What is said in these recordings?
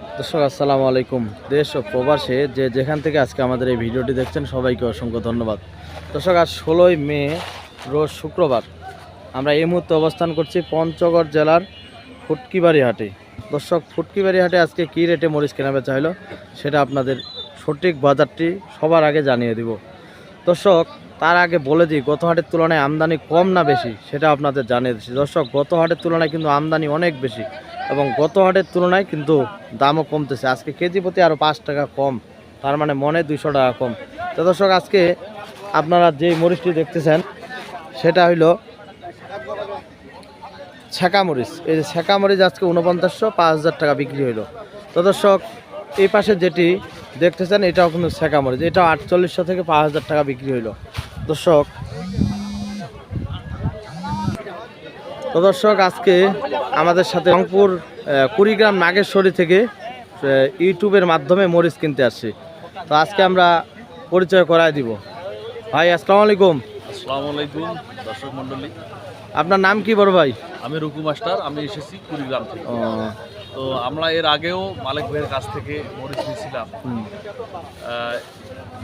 দর্শক, আসসালামু আলাইকুম। দেশ ও প্রবাসে যে যেখান থেকে আজকে আমাদের এই ভিডিওটি দেখছেন, সবাইকে অসংখ্য ধন্যবাদ। দর্শক, আজ ষোলোই মে, রোজ শুক্রবার। আমরা এই মুহূর্তে অবস্থান করছি পঞ্চগড় জেলার ফুটকিবাড়ি হাটে দর্শক ফুটকিবাড়ি হাটে আজকে কী রেটে মরিচ কেনা বেচা হলো, সেটা আপনাদের সঠিক বাজারটি সবার আগে জানিয়ে দিব। দর্শক, তার আগে বলে দিই, গত হাটের তুলনায় আমদানি কম না বেশি, সেটা আপনাদের জানিয়ে দিচ্ছি। দর্শক, গত হাটের তুলনায় কিন্তু আমদানি অনেক বেশি। এবং গত হাটের তুলনায় কিন্তু দামও কমতেছে। আজকে কেজি প্রতি আরও পাঁচ টাকা কম, তার মানে মনে দুইশো টাকা কম। তো দর্শক, আজকে আপনারা যে মরিচটি দেখতেছেন, সেটা হইল ছেঁকা মরিচ। এই যে ছেঁকা মরিচ আজকে উনপঞ্চাশশো পাঁচ হাজার টাকা বিক্রি হইল। তো দর্শক, এই পাশে যেটি দেখতেছেন, এটাও কিন্তু ছেঁকা মরিচ। এটাও আটচল্লিশশো থেকে পাঁচ হাজার টাকা বিক্রি হইল। দর্শক, তো দর্শক, আজকে আমাদের সাথে রংপুর কুড়িগ্রাম নাগেশ্বরী থেকে ইউটিউবের মাধ্যমে মরিচ কিনতে আসছি। তো আজকে আমরা পরিচয় করায় দিব। ভাই আসসালামু আলাইকুম। আসসালামু আলাইকুম দর্শক মণ্ডলী। আপনার নাম কি বড় ভাই? আমি রুকু মাস্টার আমি এসেছি কুড়িগ্রাম থেকে। তো আমরা এর আগেও মালিক ভাইয়ের কাছ থেকে মরিচ নিয়েছিলাম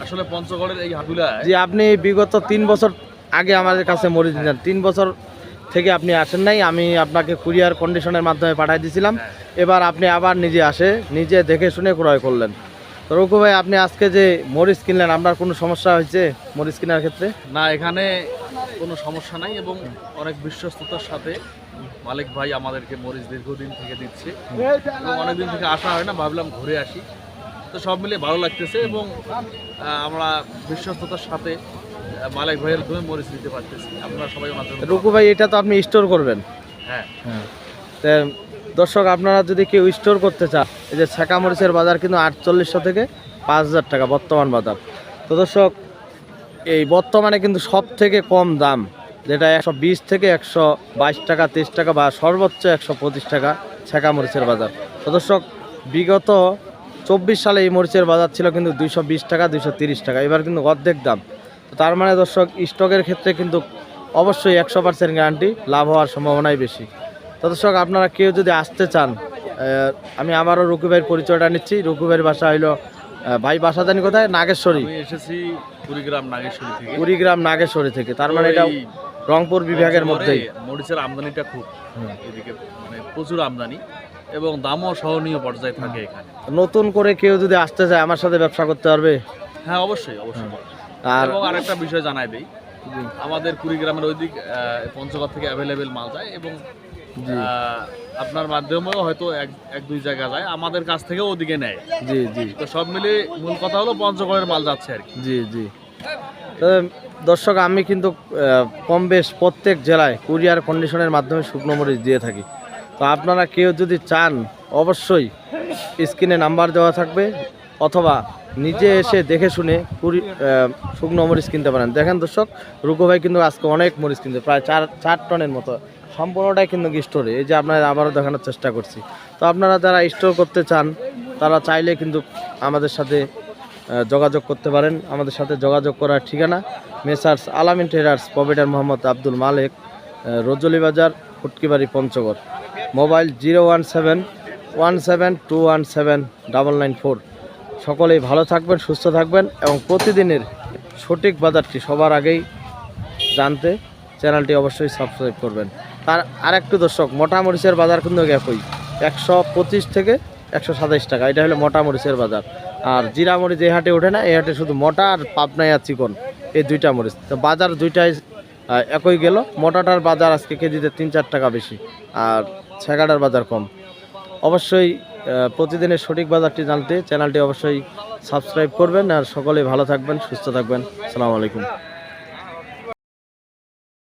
আসলে পঞ্চগড়ের এই হাটুলায় জি আপনি বিগত তিন বছর আগে আমাদের কাছে মরিচ নিলেন তিন বছর থেকে আপনি আসেন নাই, আমি আপনাকে কুরিয়ার কন্ডিশনের মাধ্যমে পাঠিয়ে দিয়েছিলাম এবার আপনি আবার নিজে আসে, নিজে দেখে শুনে ক্রয় করলেন। তো রঘু ভাই, আপনি আজকে যে মরিচ কিনলেন, আপনার কোনো সমস্যা হয়েছে মরিচ কেনার ক্ষেত্রে? না, এখানে কোনো সমস্যা নাই এবং অনেক বিশ্বস্ততার সাথে মালিক ভাই আমাদেরকে মরিচ দীর্ঘদিন থেকে দিচ্ছে। অনেকদিন থেকে আসা হয় না, ভাবলাম ঘুরে আসি। তো সব মিলে ভালো লাগতেছে এবং আমরা বিশ্বস্ততার সাথে মালিক ভাইয়ের ধরে মরিচ দিতে পারতেছি। আপনারা সবাই ওনার জন্য ভাই এটা তো আপনি স্টোর করবেন। হ্যাঁ। তো দর্শক আপনারা যদি কেউ স্টোর করতে চান এই যে ছেঁকা মরিচের বাজার কিন্তু আটচল্লিশশো থেকে পাঁচ হাজার টাকা বর্তমান বাজার। তো দর্শক এই বর্তমানে কিন্তু সব থেকে কম দাম যেটা একশো বিশ থেকে একশো বাইশ টাকা তেইশ টাকা বা সর্বোচ্চ একশো পঁচিশ টাকা ছেঁকা মরিচের বাজার। তো দর্শক বিগত চব্বিশ সালে এই মরিচের বাজার ছিল কিন্তু দুইশো বিশ টাকা দুইশো টাকা। এবার কিন্তু অর্ধেক দাম। তো তার মানে দর্শক স্টকের ক্ষেত্রে কিন্তু অবশ্যই একশো পার্সেন্ট গ্যারান্টি লাভ হওয়ার সম্ভাবনাই বেশি। তো দর্শক আপনারা কেউ যদি আসতে চান আমি আবারও রুকু ভাইয়ের পরিচয়টা নিচ্ছি। রুকু ভাইয়ের বাসা হইল ভাই বাসা জানি কোথায়? নাগেশ্বরী। এসেছি কুড়িগ্রাম নাগেশ্বরী থেকে। কুড়িগ্রাম নাগেশ্বরী থেকে। তার মানে এটা রংপুর বিভাগের মধ্যেই। মরিচের আমদানিটা খুব এদিকে মানে প্রচুর আমদানি। এবং দামও সহনীয় পর্যায়ে থাকে এখানে। নতুন করে কেউ যদি আসতে চায় আমার সাথে ব্যবসা করতে পারবে? হ্যাঁ অবশ্যই অবশ্যই। আর এবং আরেকটা বিষয় জানাই দেই। আমাদের কুড়িগ্রামের ওই দিক পঞ্চগড় থেকে অ্যাভেলেবেল মাল যায় এবং আপনার মাধ্যমেও হয়তো এক এক দুই জায়গা যায়। আমাদের কাছ থেকেও ওদিকে নেয়। জি জি। তো সব মিলে মূল কথা হলো পঞ্চগড়ের মাল যাচ্ছে আর কি। জি জি। দর্শক আমি কিন্তু কম বেশ প্রত্যেক জেলায় কুরিয়ার কন্ডিশনের মাধ্যমে শুকনো মরিচ দিয়ে থাকি। তো আপনারা কেউ যদি চান, অবশ্যই স্ক্রিনে নাম্বার দেওয়া থাকবে, অথবা নিজে এসে দেখে শুনে কুড়ি শুকনো মরিচ কিনতে পারেন। দেখেন দর্শক, রুকো ভাই কিন্তু আজকে অনেক মরিচ কিনতে প্রায় চার চার টনের মতো। সম্পূর্ণটাই কিন্তু স্টোরে এই যে আপনারা আবারও দেখানোর চেষ্টা করছি। তো আপনারা যারা স্টোর করতে চান, তারা চাইলে কিন্তু আমাদের সাথে যোগাযোগ করতে পারেন। আমাদের সাথে যোগাযোগ করার ঠিকানা messrs Alamin traders provider Mohammad Abdul Malek রজলি বাজার Phutkibari, Panchagarh. Mobile zero one seven one seven two one seven double nine four. সকলেই ভালো থাকবেন, সুস্থ থাকবেন এবং প্রতিদিনের সঠিক বাজারটি সবার আগেই জানতে চ্যানেলটি অবশ্যই সাবস্ক্রাইব করবেন। তার আরেকটু দর্শক মোটা মরিচের বাজার কিন্তু একই। একশো পঁচিশ থেকে একশো সাতাইশ টাকা, এটা হলো মোটা মরিচের বাজার। আর জিরা মরিচ এই হাটে ওঠে না এই হাটে শুধু মোটা আর পাবনাই আর চিকন, এই দুইটা মরিচ। তো বাজার দুইটাই একই গেল। মোটাটার বাজার আজকে কেজিতে তিন চার টাকা বেশি। আর ছেঁকাটার বাজার কম। অবশ্যই প্রতিদিনের সঠিক বাজারটি জানতে চ্যানেলটি অবশ্যই সাবস্ক্রাইব করবেন আর সকলে ভালো থাকবেন, সুস্থ থাকবেন। সালামু আলাইকুম।